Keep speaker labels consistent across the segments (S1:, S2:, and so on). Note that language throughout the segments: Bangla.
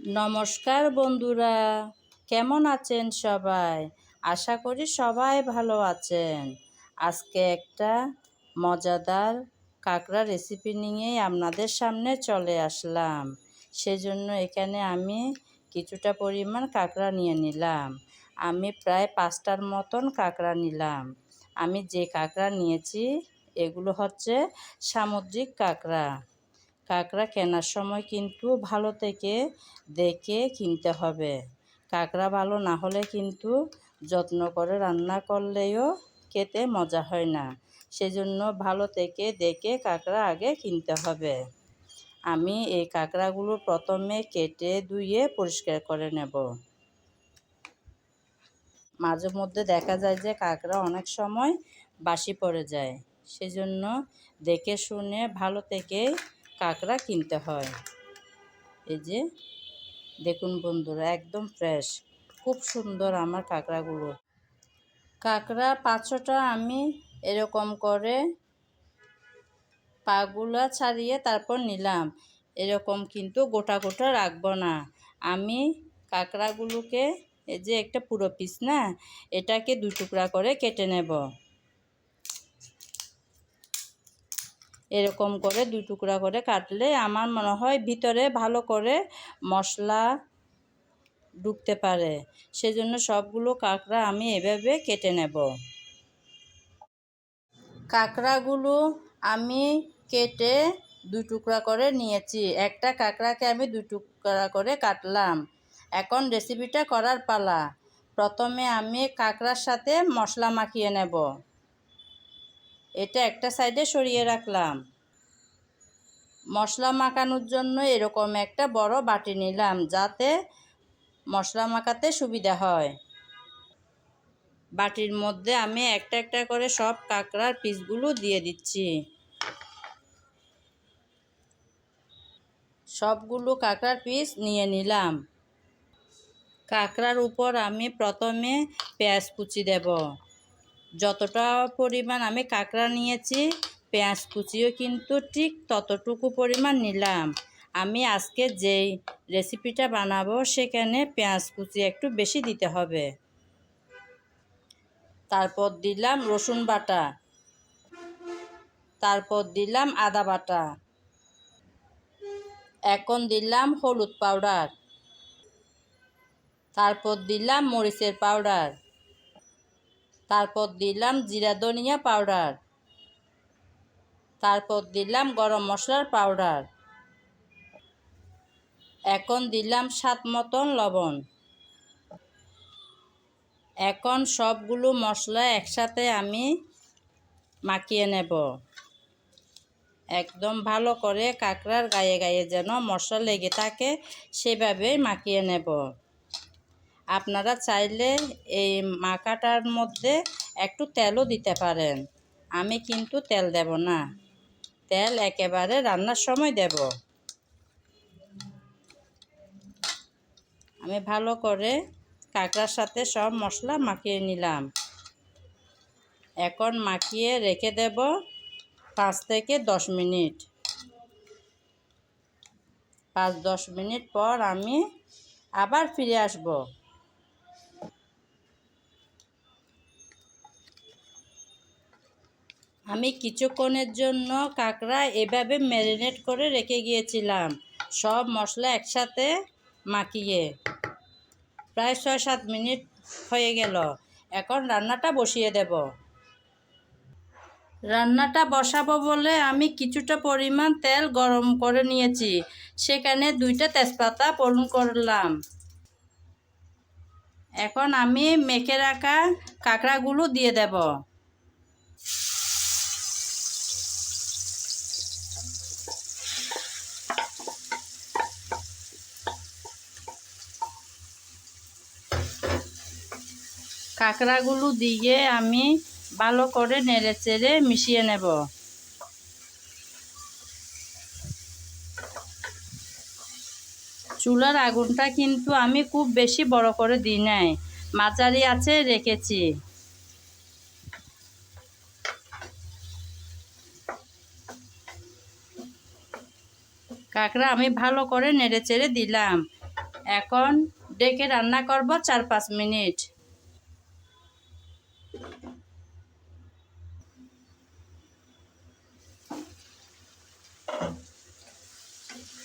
S1: নমস্কার বন্ধুরা, কেমন আছেন সবাই? আশা করি সবাই ভালো আছেন। আজকে একটা মজাদার কাঁকড়া রেসিপি নিয়েই আপনাদের সামনে চলে আসলাম। সেজন্য এখানে আমি কিছুটা পরিমাণ কাঁকড়া নিয়ে নিলাম। আমি প্রায় পাঁচটার মতন কাঁকড়া নিলাম। আমি যে কাঁকড়া নিয়েছি, এগুলো হচ্ছে সামুদ্রিক কাঁকড়া। কাঁকড়া কেনার সময় কিন্তু ভালো থেকে দেখে কিনতে হবে। কাঁকড়া ভালো না হলে কিন্তু যত্ন করে রান্না করলেও খেতে মজা হয় না। সেজন্য ভালো থেকে দেখে কাঁকড়া আগে কিনতে হবে। আমি এই কাঁকড়াগুলো প্রথমে কেটে ধুয়ে পরিষ্কার করে নেব। মাঝে মধ্যে দেখা যায় যে কাঁকড়া অনেক সময় বাসি পড়ে যায়। সেজন্য দেখে শুনে ভালো থেকে কাঁকড়া কিনতে হয়। এই যে, দেখুন বন্ধুরা, একদম ফ্রেশ খুব সুন্দর আমার কাঁকড়াগুলো। কাঁকড়া পাঁচশোটা আমি এরকম করে পাগুলা ছাড়িয়ে তারপর নিলাম। এরকম কিন্তু গোটা গোটা রাখব না। আমি কাঁকড়াগুলোকে, এই যে একটা পুরো পিস না, এটাকে দু টুকরা করে কেটে নেব। এরকম করে দুই টুকরা করে কাটলে আমার মনে হয় ভিতরে ভালো করে মশলা ঢুকতে পারে। সেজন্য সবগুলো কাঁকড়া আমি এভাবে কেটে নেব। কাঁকড়াগুলো আমি কেটে দুই টুকরা করে নিয়েছি। একটা কাঁকড়াকে আমি দুই টুকরা করে কাটলাম। এখন রেসিপিটা করার পালা। প্রথমে আমি কাঁকড়ার সাথে মশলা মাখিয়ে নেব। এটা একটা সাইডে সরিয়ে রাখলাম। মশলা মাখানোর জন্য এরকম একটা বড় বাটি নিলাম যাতে মশলা মাখাতে সুবিধা হয়। বাটির মধ্যে আমি একটা একটা করে সব কাঁকড়ার পিসগুলো দিয়ে দিচ্ছি। সবগুলো কাঁকড়ার পিস নিয়ে নিলাম। কাঁকড়ার উপর আমি প্রথমে পেঁয়াজ কুচি দেব। যতটা পরিমাণ আমি কাঁকড়া নিয়েছি, পেঁয়াজ কুচিও কিন্তু ঠিক ততটুকু পরিমাণ নিলাম। আমি আজকে যেই রেসিপিটা বানাবো সেখানে পেঁয়াজ কুচি একটু বেশি দিতে হবে। তারপর দিলাম রসুন বাটা। তারপর দিলাম আদা বাটা। এখন দিলাম হলুদ পাউডার। তারপর দিলাম মরিচের পাউডার। তারপর দিলাম জিরা ধনিয়া পাউডার। তারপর দিলাম গরম মশলার পাউডার। এখন দিলাম সাত মতন লবণ। এখন সবগুলো মশলা একসাথে আমি মাখিয়ে নেব। একদম ভালো করে কাঁকড়ার গায়ে গায়ে যেন মশলা লেগে থাকে, সেভাবেই মাখিয়ে নেব। আপনারা চাইলে এই মাখাটার মধ্যে একটু তেলও দিতে পারেন। আমি কিন্তু তেল দেব না। তেল একেবারে রান্নার সময় দেব। আমি ভালো করে কাঁকড়ার সাথে সব মশলা মাখিয়ে নিলাম। এখন মাখিয়ে রেখে দেব পাঁচ থেকে দশ মিনিট। পাঁচ দশ মিনিট পর আমি আবার ফিরে আসব। আমি কিছুক্ষণের জন্য কাঁকড়া এভাবে ম্যারিনেট করে রেখে গিয়েছিলাম। সব মশলা একসাথে মাখিয়ে। প্রায় ছয় সাত মিনিট হয়ে গেল। এখন রান্নাটা বসিয়ে দেব। রান্নাটা বসাবো বলে আমি কিছুটা পরিমাণ তেল গরম করে নিয়েছি। সেখানে দুইটা তেজপাতা পূরণ করলাম। এখন আমি মেখে রাখা কাঁকড়াগুলো দিয়ে দেব। কাঁকড়াগুলো দিয়ে আমি ভালো করে নেড়ে চেড়ে মিশিয়ে নেব। চুলার আগুনটা কিন্তু আমি খুব বেশি বড় করে দিই নাই, মাঝারি আছে রেখেছি। কাঁকড়া আমি ভালো করে নেড়ে চেড়ে দিলাম। এখন ডেকে রান্না করব চার পাঁচ মিনিট।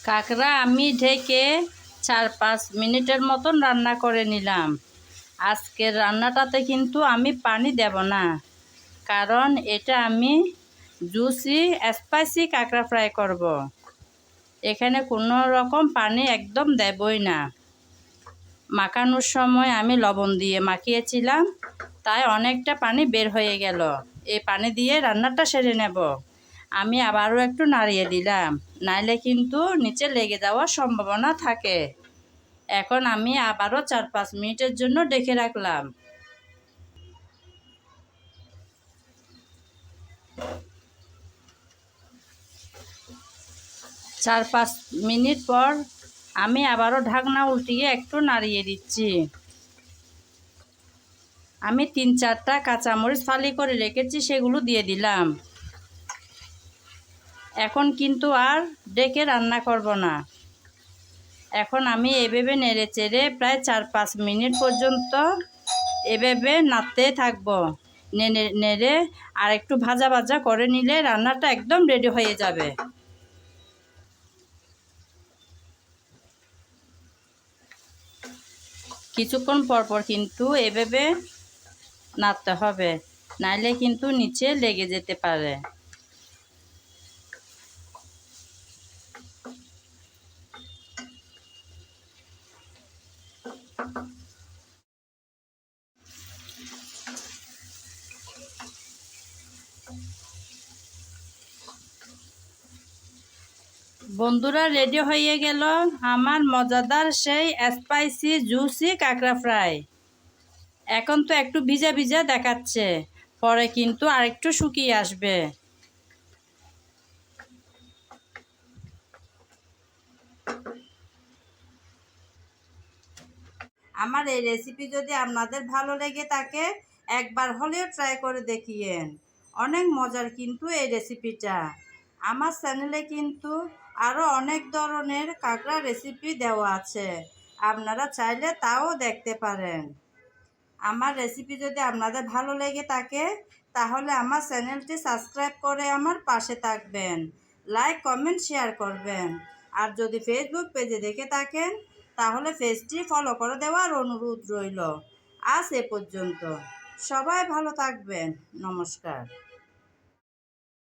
S1: কাঁকড়া আমি ঢেকে চার পাঁচ মিনিটের মতন রান্না করে নিলাম। আজকের রান্নাটাতে কিন্তু আমি পানি দেব না, কারণ এটা আমি জুসি স্পাইসি কাঁকড়া ফ্রাই করব। এখানে কোনো রকম পানি একদম দেবই না। মাখানোর সময় আমি লবণ দিয়ে মাখিয়েছিলাম, তাই অনেকটা পানি বের হয়ে গেল। এই পানি দিয়ে রান্নাটা সেরে নেব। আমি আবারও একটু নাড়িয়ে দিলাম। নাইলে কিন্তু নিচে লেগে যাওয়ার সম্ভাবনা থাকে। এখন আমি আবারও চার পাঁচ মিনিটের জন্য ডেকে রাখলাম। চার পাঁচ মিনিট পর আমি আবারও ঢাকনা উল্টিয়ে একটু নাড়িয়ে দিচ্ছি। আমি তিন চারটা কাঁচামরিচ ফালি করে রেখেছি, সেগুলো দিয়ে দিলাম। এখন কিন্তু আর ডেকে রান্না করব না। এখন আমি এভাবে নেড়ে চেড়ে প্রায় চার পাঁচ মিনিট পর্যন্ত এভাবে নাড়তে থাকব। নেড়ে আর একটু ভাজা ভাজা করে নিলে রান্নাটা একদম রেডি হয়ে যাবে। কিছুক্ষণ পরপর কিন্তু এভাবে নাড়তে হবে, নাইলে কিন্তু নিচে লেগে যেতে পারে। বন্ধুরা রেডি হয়ে গেল আমার মজাদার সেই স্পাইসি জুসি কাঁকড়া ফ্রাই এখন তো একটু ভিজা ভিজা দেখাচ্ছে, পরে কিন্তু আরেকটু শুকিয়ে আসবে। আমার এই রেসিপি যদি আপনাদের ভালো লেগে থাকে, একবার হলেও ট্রাই করে দেখিয়েন। অনেক মজার কিন্তু এই রেসিপিটা আমার চ্যানেলে কিন্তু আরও অনেক ধরনের কাঁকড়া রেসিপি দেওয়া আছে। আপনারা চাইলে তাও দেখতে পারেন। আমার রেসিপি যদি আপনাদের ভালো লেগে থাকে, তাহলে আমার চ্যানেলটি সাবস্ক্রাইব করে আমার পাশে থাকবেন। লাইক কমেন্ট শেয়ার করবেন। আর যদি ফেসবুক পেজে দেখে থাকেন তাহলে পেজটি ফলো করে দেওয়ার অনুরোধ রইল। আজ এ পর্যন্ত। সবাই ভালো থাকবেন। নমস্কার।